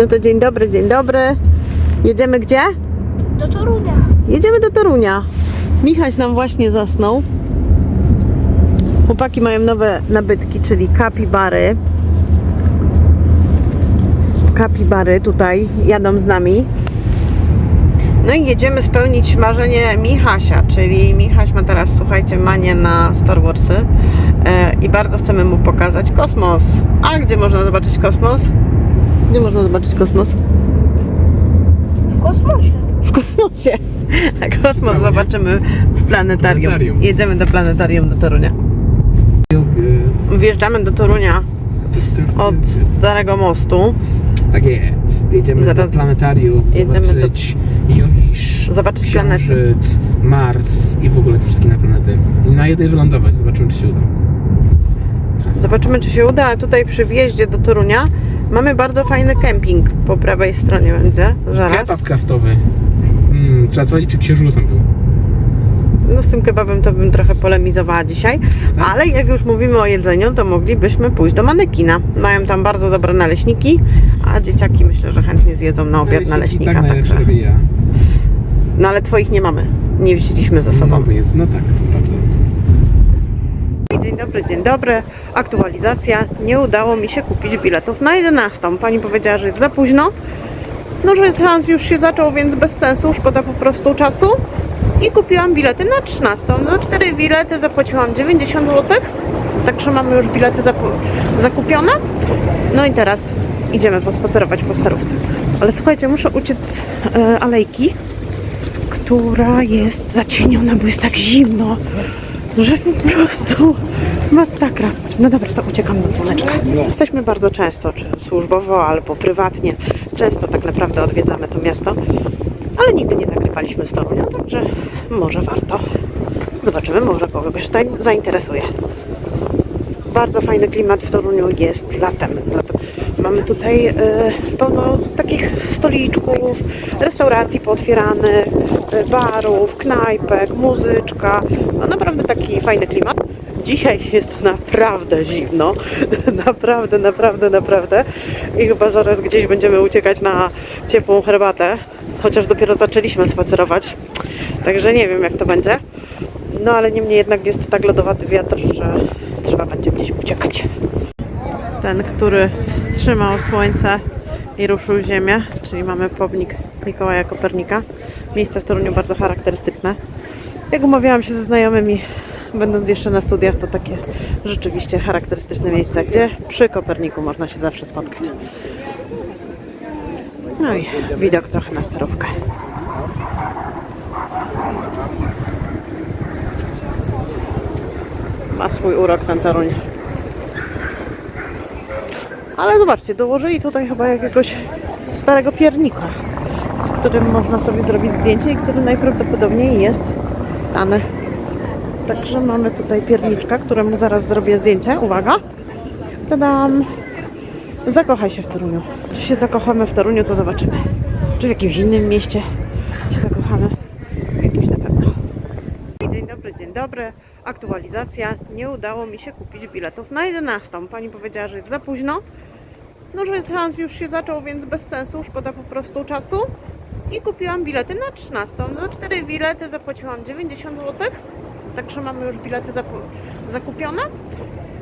No to dzień dobry, dzień dobry. Jedziemy gdzie? Do Torunia. Jedziemy do Torunia. Michaś nam właśnie zasnął. Chłopaki mają nowe nabytki, czyli kapibary. Kapibary tutaj jadą z nami. No i jedziemy spełnić marzenie Michasia, czyli Michaś ma teraz, słuchajcie, manię na Star Warsy e, i bardzo chcemy mu pokazać kosmos. A gdzie można zobaczyć kosmos? Gdzie można zobaczyć kosmos? W kosmosie. W kosmosie. A kosmos zobaczymy w planetarium. Planetarium. Jedziemy do planetarium do Torunia. Y, Wjeżdżamy do Torunia od Starego Mostu. Tak jest. Jedziemy Zaraz do planetarium, jedziemy zobaczyć Jowisz, Zobaczyć planety. Księżyc, Mars i w ogóle te wszystkie na planety. I na jednej wylądować, zobaczymy czy się uda. Zobaczymy, czy się uda. A tutaj przy wjeździe do Torunia mamy bardzo fajny kemping. Po prawej stronie będzie. Zaraz. Kebab kraftowy. Mm, trzeba sprawdzić czy księżycu tam był. No z tym kebabem to bym trochę polemizowała dzisiaj. Tak? Ale jak już mówimy o jedzeniu, to moglibyśmy pójść do Manekina. Mają tam bardzo dobre naleśniki, a dzieciaki myślę, że chętnie zjedzą na obiad naleśnika. Tak Także. ja. No ale twoich nie mamy. Nie wzięliśmy ze sobą. No, no tak, to prawda. Dzień dobry, dzień dobry. Aktualizacja. Nie udało mi się kupić biletów na 11. Pani powiedziała, że jest za późno. No, że seans już się zaczął, więc bez sensu, szkoda po prostu czasu. I kupiłam bilety na 13. Za 4 bilety zapłaciłam 90 zł. Także mamy już bilety zakupione. No i teraz idziemy pospacerować po starówce. Ale słuchajcie, muszę uciec e, alejki, która jest zacieniona, bo jest tak zimno że po prostu masakra. No dobra, to uciekam do słoneczka. Jesteśmy bardzo często, czy służbowo, albo prywatnie. Często tak naprawdę odwiedzamy to miasto, ale nigdy nie nagrywaliśmy z Torunia, także może warto. Zobaczymy, może kogoś to zainteresuje. Bardzo fajny klimat w Toruniu jest latem. latem. Mamy tutaj e, pełno takich stoliczków, restauracji pootwieranych, e, barów, knajpek, muzyczka. No naprawdę taki fajny klimat. Dzisiaj jest naprawdę zimno. Naprawdę, naprawdę, naprawdę. I chyba zaraz gdzieś będziemy uciekać na ciepłą herbatę. Chociaż dopiero zaczęliśmy spacerować. Także nie wiem jak to będzie. No ale niemniej jednak jest tak lodowaty wiatr, że trzeba będzie gdzieś uciekać. Ten, który wstrzymał słońce i ruszył ziemię, czyli mamy pomnik Mikołaja Kopernika. Miejsce w Toruniu bardzo charakterystyczne. Jak umawiałam się ze znajomymi, będąc jeszcze na studiach, to takie rzeczywiście charakterystyczne miejsce, gdzie przy Koperniku można się zawsze spotkać. No i widok trochę na starówkę. ma swój urok ten Toruń. Ale zobaczcie, dołożyli tutaj chyba jakiegoś starego piernika, z którym można sobie zrobić zdjęcie i który najprawdopodobniej jest dany. Także mamy tutaj pierniczka, któremu zaraz zrobię zdjęcie. Uwaga! Tadam! Zakochaj się w Toruniu. Czy się zakochamy w Toruniu, to zobaczymy. Czy w jakimś innym mieście się zakochamy? W jakimś na pewno. Dzień dobry, dzień dobry. Aktualizacja. Nie udało mi się kupić biletów na 11. Pani powiedziała, że jest za późno. No, że seans już się zaczął, więc bez sensu, szkoda po prostu czasu. I kupiłam bilety na 13. Za 4 bilety zapłaciłam 90 zł. Także mamy już bilety zakupione.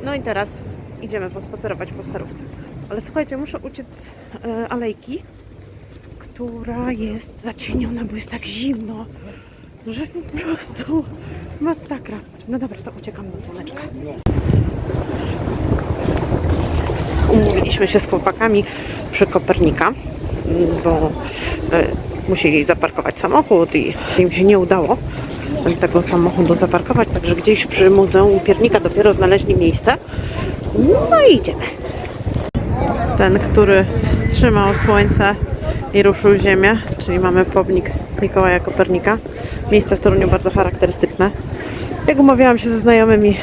No i teraz idziemy pospacerować po starówce. Ale słuchajcie, muszę uciec e, alejki, która jest zacieniona, bo jest tak zimno że po prostu masakra. No dobra, to uciekam do słoneczka. Umówiliśmy się z chłopakami przy Kopernika, bo e, musieli zaparkować samochód i im się nie udało tego samochodu zaparkować, także gdzieś przy Muzeum Piernika dopiero znaleźli miejsce. No i idziemy. Ten, który wstrzymał słońce i ruszył ziemię, czyli mamy pomnik Mikołaja Kopernika. Miejsce w Toruniu bardzo charakterystyczne. Jak umawiałam się ze znajomymi,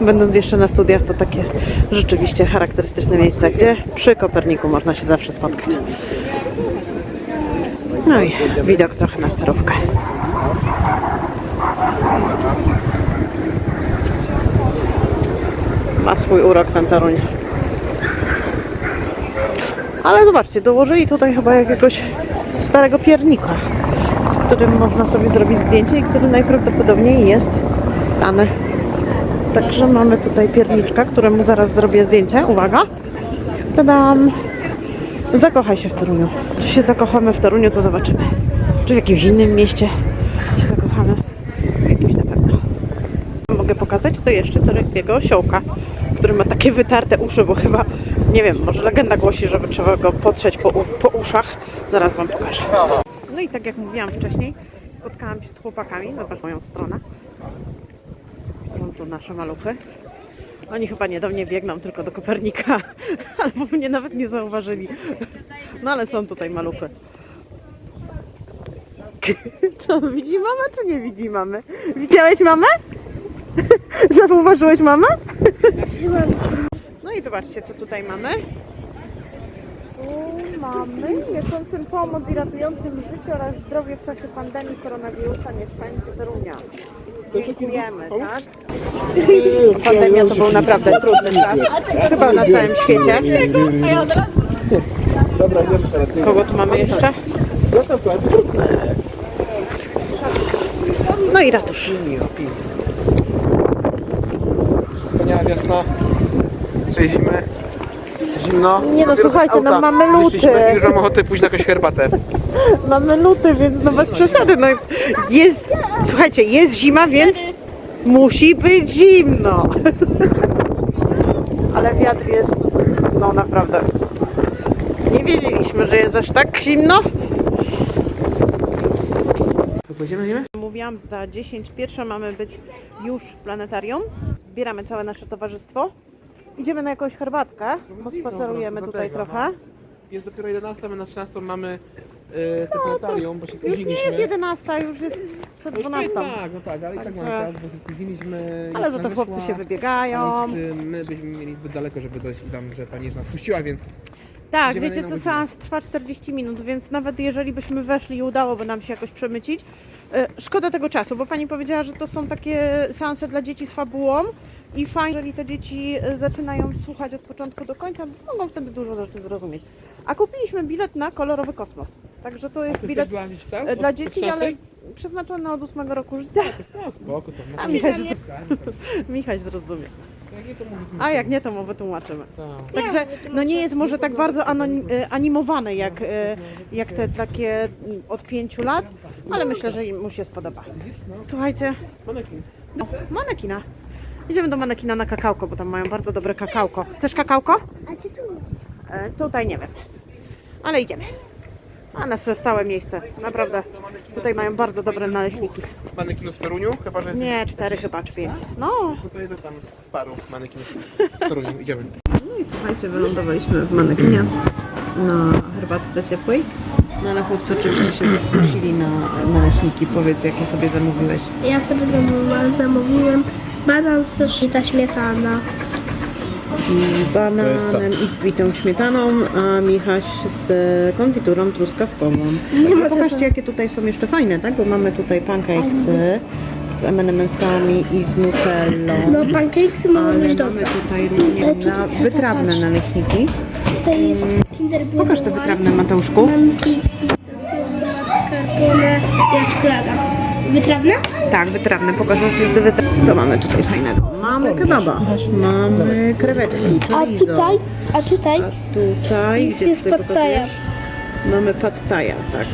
będąc jeszcze na studiach, to takie rzeczywiście charakterystyczne miejsce, gdzie przy Koperniku można się zawsze spotkać. No i widok trochę na starówkę. Ma swój urok ten Toruń. Ale zobaczcie, dołożyli tutaj chyba jakiegoś starego piernika, z którym można sobie zrobić zdjęcie i który najprawdopodobniej jest dany. Także mamy tutaj pierniczka, któremu zaraz zrobię zdjęcie. Uwaga! Tadam! Zakochaj się w Toruniu. Czy się zakochamy w Toruniu, to zobaczymy. Czy w jakimś innym mieście się zakochamy. Jakimś na pewno. Mogę pokazać to jeszcze, to jest jego osiołka, który ma takie wytarte uszy, bo chyba, nie wiem, może legenda głosi, żeby trzeba go potrzeć po, po uszach. Zaraz Wam pokażę. No i tak jak mówiłam wcześniej, spotkałam się z chłopakami, zobacz moją stronę. Są tu nasze maluchy. Oni chyba nie do mnie biegną, tylko do Kopernika. Albo mnie nawet nie zauważyli. No ale są tutaj maluchy. Czy on widzi mamę, czy nie widzi mamy? Widziałeś mamę? Zauważyłeś mamę? No i zobaczcie, co tutaj mamy. Tu mamy niosącym pomoc i ratującym życie oraz zdrowie w czasie pandemii koronawirusa mieszkańcy Torunia. Dziękujemy, tak? Pandemia to był naprawdę trudny czas. Chyba na całym świecie. Kogo tu mamy jeszcze? No i ratusz. Wspaniała wiosna. Jeździmy. Zimno. Nie no, Dopiero słuchajcie, auta no mamy luty. Wyszliśmy i już mam ochotę pójść na jakąś herbatę. Mamy luty, więc no bez przesady. No jest, słuchajcie, jest zima, więc musi być zimno. Ale wiatr jest, no naprawdę. Nie wiedzieliśmy, że jest aż tak zimno. Co, idziemy? Mówiłam, za 10 pierwsza mamy być już w planetarium. Zbieramy całe nasze towarzystwo. Idziemy na jakąś herbatkę, bo spacerujemy do tutaj tego, trochę. Jest dopiero 11, my na 13 mamy y, te planetarium, bo się Już spóźniliśmy. nie jest 11, już jest przed No już 12. Tak, no tak, ale i tak Także- mamy czas, bo się spóźniliśmy. Ale za to chłopcy się wybiegają. a niestety My byśmy mieli zbyt daleko, żeby dojść i tam, że pani jest nas puściła, więc Tak, Idziemy wiecie co, godzinę. seans trwa 40 minut, więc nawet jeżeli byśmy weszli i udałoby nam się jakoś przemycić, e, szkoda tego czasu, bo pani powiedziała, że to są takie seanse dla dzieci z fabułą i fajnie, jeżeli te dzieci e, zaczynają słuchać od początku do końca, mogą wtedy dużo rzeczy zrozumieć. A kupiliśmy bilet na kolorowy kosmos, także to jest bilet dla sens? e, dla od dzieci, 13? ale przeznaczony od 8 roku życia. No spoko, to A no, Michał, Michał zrozumie. A jak nie, to mu wytłumaczymy. Tak. Także no nie jest może tak bardzo anonim, e, animowane jak, e, jak te takie od pięciu lat, ale myślę, że mu się spodoba. Słuchajcie, Manekin. manekina. Idziemy do manekina na kakałko, bo tam mają bardzo dobre kakałko. Chcesz kakałko? A ty tu? E, tutaj nie wiem, ale idziemy. A nasze stałe miejsce, naprawdę. Tutaj mają bardzo dobre naleśniki. Manekinów w Toruniu? Chyba, że jest... Nie, cztery chyba, czy pięć. No, No to jedę tam z paru manekinów w Toruniu. Idziemy. No i słuchajcie, wylądowaliśmy w manekinie na herbatce ciepłej. No ale chłopcy oczywiście się skusili na naleśniki. Powiedz, jakie sobie zamówiłeś. Ja sobie zamówiłam, zamówiłem banan z ta śmietana. Z bananem i z bitą śmietaną, a Michaś z konfiturą truskawkową. ma No, pokażcie, jakie tutaj są jeszcze fajne, tak? Bo mamy tutaj pancakesy z M&M'sami i z nutellą. No pancakesy mogą Ale mamy dobre. tutaj również na wytrawne naleśniki. Tutaj jest Kinder Bueno. Pokaż te wytrawne, Mateuszku. Manki, pistacjowe, mascarpone i czekolada. Wytrawne? Tak, wytrawne. Pokażę Ci wytra... Co mamy tutaj fajnego? Mamy kebaba, mamy krewetki, A chorizo. tutaj, a tutaj A tutaj, Jest- gdzie tutaj pokazujesz? Mamy pad thaya, tak.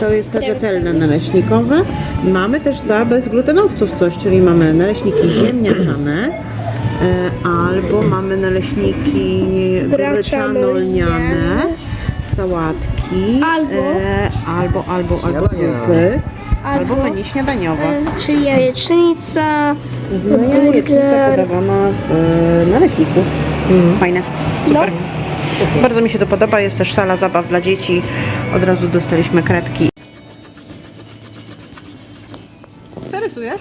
To jest te rzetelne naleśnikowe. Mamy też dla bezglutenowców coś, czyli mamy naleśniki ziemniaczane, e, albo mamy naleśniki gryczano-lniane, sałatki, Albo- e, albo, albo, albo Śniadania. zupy, albo Albo- menu śniadaniowe. e, czy jajecznica, No i jajecznica burger. podawana w e, naleśniku. Fajne, super. Bardzo mi się to podoba. Jest też sala zabaw dla dzieci. Od razu dostaliśmy kredki. Co rysujesz?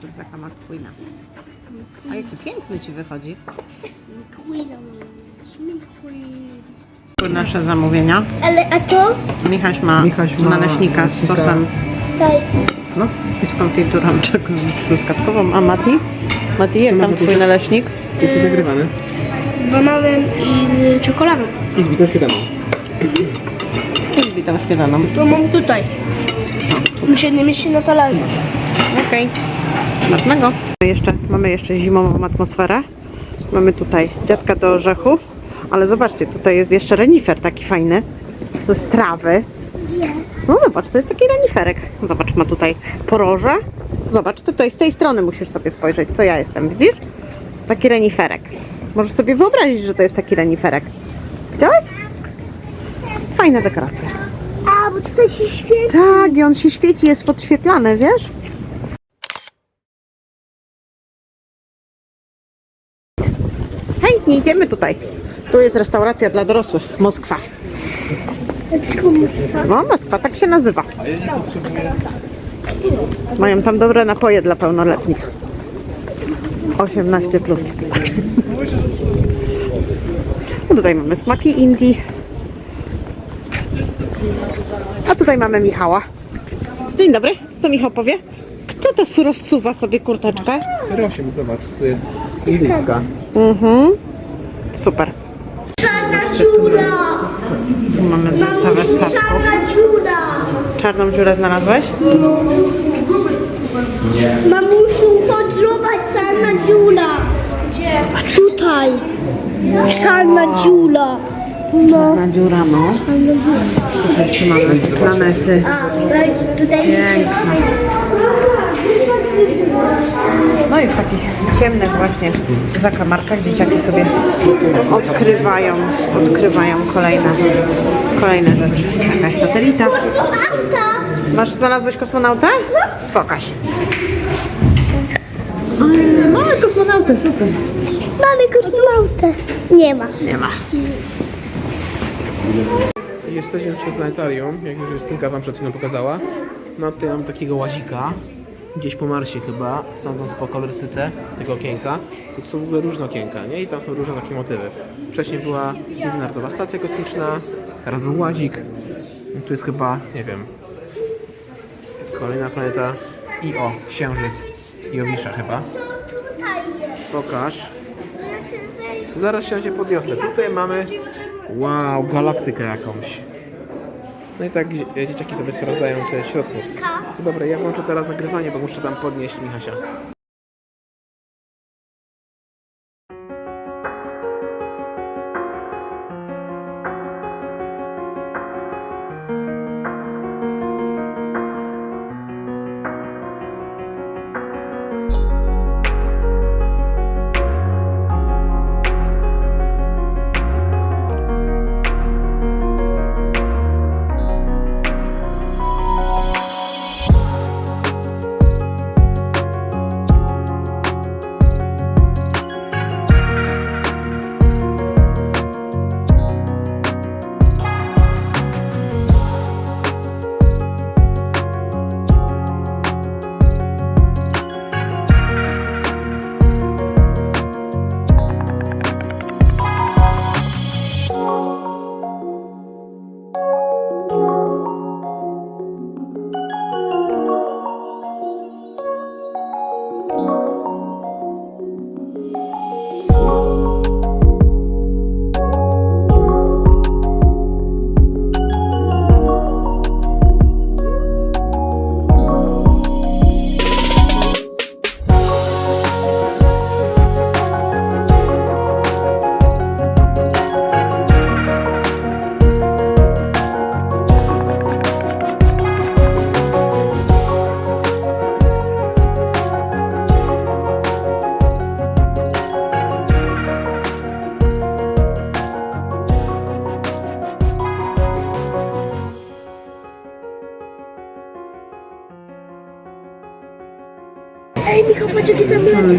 To jest taka McQueena. A jaki piękny Ci wychodzi. Tu nasze zamówienia. Ale a to? Michaś ma, Michaś ma naleśnika z naleśnika. sosem Daj. no, i z konfiturą truskawkową. A Mati? Mati, jak tam mamy Twój tutaj? naleśnik? Jesteś nagrywany. z bananem i czekoladą. I z bitą śmietaną. Z bitą śmietaną. To mam tutaj. Muszę nie mieścić na talerzu. Okej. Smacznego. Jeszcze, mamy jeszcze zimową atmosferę. Mamy tutaj dziadka do orzechów. Ale zobaczcie, tutaj jest jeszcze renifer taki fajny. To jest trawy. No zobacz, to jest taki reniferek. Zobacz, ma tutaj poroże. Zobacz, tutaj z tej strony musisz sobie spojrzeć, co ja jestem, widzisz? Taki reniferek. Możesz sobie wyobrazić, że to jest taki reniferek. Widziałeś? Fajna dekoracja. A, bo tutaj się świeci. Tak, i on się świeci, jest podświetlany, wiesz? Hej, nie idziemy tutaj. Tu jest restauracja dla dorosłych. Moskwa. No, Moskwa, tak się nazywa. Mają tam dobre napoje dla pełnoletnich. 18 plus. No tutaj mamy smaki Indii. A tutaj mamy Michała. Dzień dobry. Co Michał powie? Kto to su- rozsuwa sobie kurteczkę? 48, zobacz, tu jest indyjska. Mhm. Super. Czarna dziura! Tu mamy zestawę statków. Czarna dziura! Czarną dziurę znalazłeś? Mamusiu, chodź zobacz, czarna dziura. Gdzie? Tutaj. Czarna dziura. No. Na dziura, no. Tutaj mamy planety. A, tutaj Piękne. No i w takich ciemnych właśnie zakamarkach dzieciaki sobie odkrywają, odkrywają kolejne, kolejne rzeczy. Jakaś satelita. Masz, znalazłeś kosmonautę? Pokaż. Mamy kosmonautę, super. Mamy kosmonautę. Nie ma. Nie ma. Jesteśmy przy planetarium, jak już Justynka wam przed chwilą pokazała. No tutaj mam takiego łazika, gdzieś po Marsie chyba, sądząc po kolorystyce tego okienka. Tu są w ogóle różne okienka, nie? I tam są różne takie motywy. Wcześniej była Międzynarodowa Stacja Kosmiczna, teraz był łazik. I tu jest chyba, nie wiem, kolejna planeta i o, Księżyc i Owisza chyba. Pokaż. Zaraz się podniosę. Tutaj mamy, wow, galaktykę jakąś. No i tak dzie- dzieciaki sobie sprawdzają te w środku. Dobra, ja włączę teraz nagrywanie, bo muszę tam podnieść Michasia.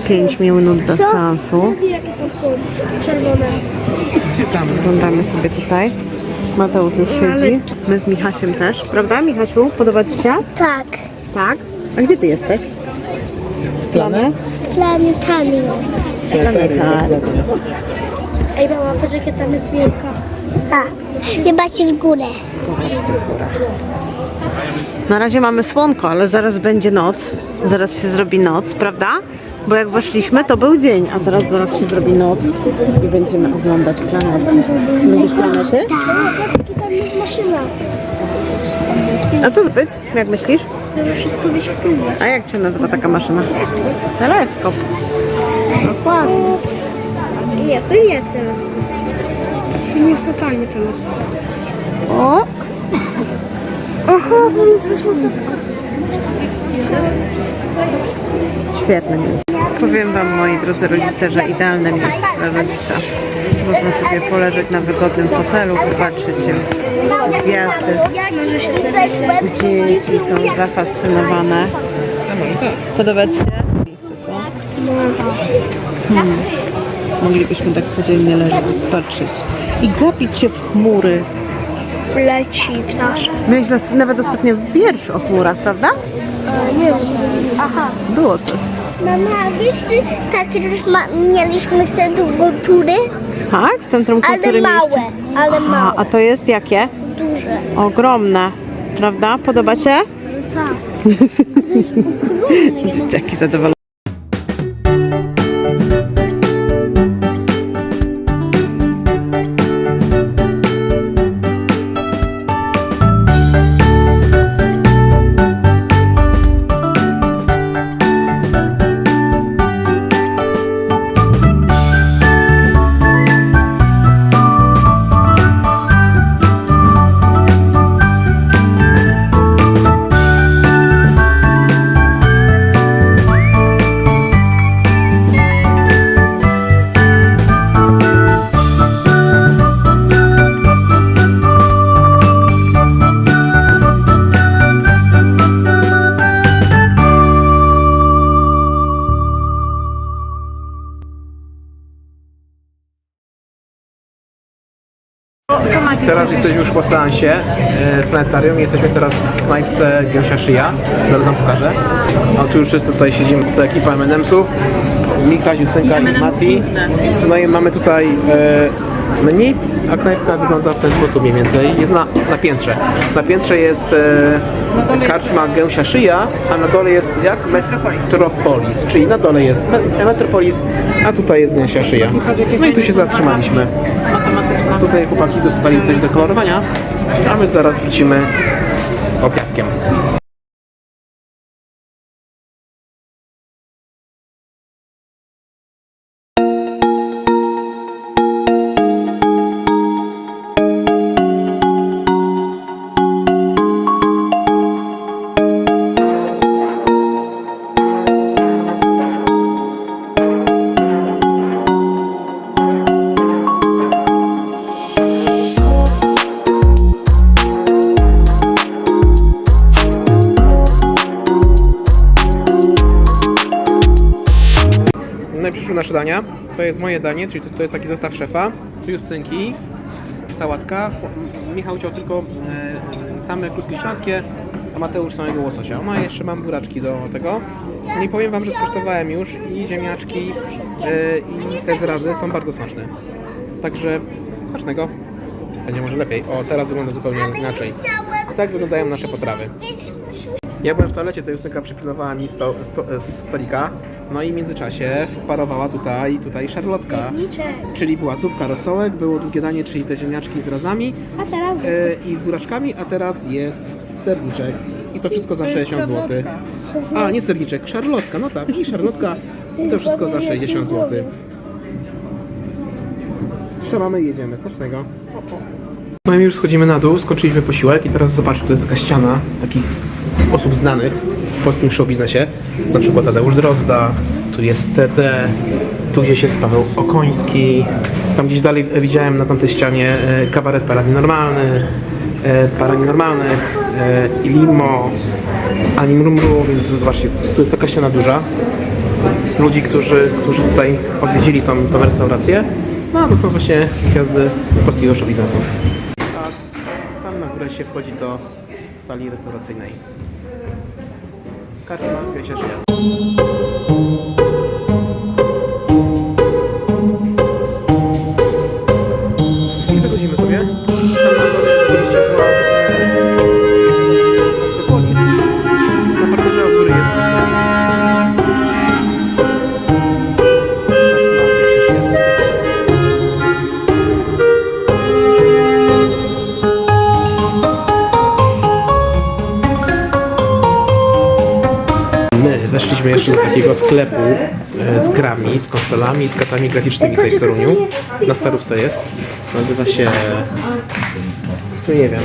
5 minut do Co? seansu. Jakie tam są? Czerwone. Tam. Oglądamy sobie tutaj. Mateusz już siedzi. My z Michasiem też. Prawda, Michasiu? Podoba Ci się? Tak. Tak. A gdzie Ty jesteś? W planie? Planetarium. Planetarium. Ej, mama, patrz jakie tam jest wielka. A, chyba się w górę. Na razie mamy słonko, ale zaraz będzie noc. Zaraz się zrobi noc, prawda? Bo jak weszliśmy, to był dzień, a teraz zaraz się zrobi noc i będziemy oglądać planety. Lubisz planety? Tam jest maszyna. A co to być? Jak myślisz? Żeby wszystko wyświetlić. A jak się nazywa taka maszyna? Teleskop. No słabo. Nie, to nie jest teleskop. To nie jest totalnie teleskop. O! Aha, bo jesteśmy setką. Świetne miejsce. Powiem Wam, moi drodzy rodzice, że idealne miejsce dla rodzica. Można sobie poleżeć na wygodnym fotelu, popatrzeć się w gwiazdy. Może się Dzieci są zafascynowane. Podoba Ci się? Miejsce, co? Hmm. Moglibyśmy tak codziennie leżeć patrzeć. I gapić się w chmury. leci ptaszek. Miałeś nas- nawet ostatnio wiersz o chmurach, prawda? Nie wiem. Aha. Było coś. Mama, wiesz, że takie już ma, mieliśmy centrum kultury, Tak? W Centrum ale Kultury małe, mieście. ale A, małe, a to jest jakie? duże. Ogromne. Prawda? Podoba Cię? Tak. Jaki Teraz jesteśmy już po seansie e, w planetarium. Jesteśmy teraz w knajpce Gęsia Szyja. Zaraz wam pokażę. A tu już jest tutaj siedzimy co ekipa M&M'sów. Mika, Justynka i Mati. No i mamy tutaj e, menu, a knajpka wygląda w ten sposób mniej więcej. Jest na, na piętrze. Na piętrze jest e, karczma Gęsia Szyja, a na dole jest jak? Metropolis. Czyli na dole jest Me- Metropolis, a tutaj jest Gęsia Szyja. No i tu się zatrzymaliśmy. Tutaj chłopaki dostali coś do kolorowania, a my zaraz wrócimy z obiadkiem. Nasze dania. To jest moje danie, czyli to, to jest taki zestaw szefa. Tu Justynki, sałatka. Michał chciał tylko e, same kluski śląskie, a Mateusz samego łososia. No i jeszcze mam buraczki do tego. No i powiem Wam, że skosztowałem już i ziemniaczki e, i te zrazy są bardzo smaczne. Także smacznego. Będzie może lepiej. O, teraz wygląda zupełnie inaczej. Tak wyglądają nasze potrawy. Ja byłem w toalecie, to Justynka przypilnowała mi sto, sto, stolika, no i w międzyczasie wparowała tutaj, tutaj szarlotka, czyli była zupka rosołek, było drugie danie, czyli te ziemniaczki z razami. A teraz e, i z buraczkami, a teraz jest serniczek. I to wszystko za 60 zł. A, nie serniczek, szarlotka, no tak, i szarlotka i to wszystko za 60 zł. Trzymamy i jedziemy, smacznego. No i już schodzimy na dół, skończyliśmy posiłek i teraz zobaczcie, tu jest taka ściana takich osób znanych polskim show biznesie. Na przykład Tadeusz Drozda, tu jest TT, tu gdzieś jest Paweł Okoński, tam gdzieś dalej e, widziałem na tamtej ścianie e, kabaret paranormalny, e, paranormalnych, e, i Limo, Anim Rumru, więc zobaczcie, tu jest taka ściana duża. Ludzi, którzy, którzy tutaj odwiedzili tą, tą restaurację. No to są właśnie gwiazdy polskiego show biznesu. A tam na górę się wchodzi do sali restauracyjnej. Karma, Gęsia takiego sklepu e, z grami, z konsolami, z kartami graficznymi tutaj w Toruniu. Na Starówce jest. Nazywa się... sumie nie wiem.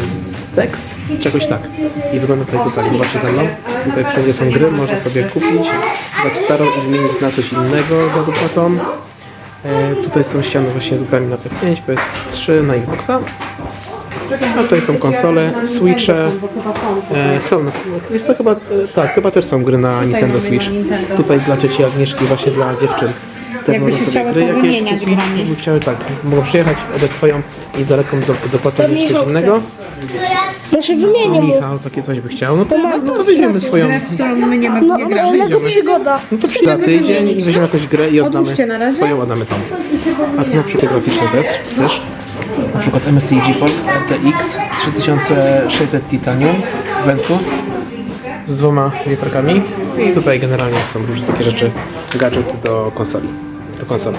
Sex? Czegoś tak. I wygląda tutaj to tak, zobaczcie ze mną. Tutaj wszędzie są gry, można sobie kupić, dać starą i wymienić na coś innego za dopłatą. E, tutaj są ściany właśnie z grami na PS5, PS3, na Xboxa. A tutaj są konsole, Switche. E, są, wiesz co, chyba, e, tak, chyba też są gry na Nintendo Switch. Nintendo. Tutaj dla cioci Agnieszki, właśnie dla dziewczyn. Też Jakby się sobie chciały powymieniać kupić. grami. Jakby chciały, tak, mogą przyjechać, oddać swoją i za lekką do, dopłatą coś Michał chce. innego. Proszę No, wymienię mu. Michał takie coś by chciał, no to, no to weźmiemy swoją. Grę, w którą my nie, ma, No, nie ale gramy. to przygoda. No to przyda tydzień i weźmiemy jakąś grę i oddamy Odłóżcie na razie. swoją, oddamy tą. A tu na przykład graficzny też, też. Na przykład MSI GeForce RTX 3600 Titanium Ventus z dwoma wiatrakami i tutaj generalnie są różne takie rzeczy, gadżety do konsoli. Do konsoli.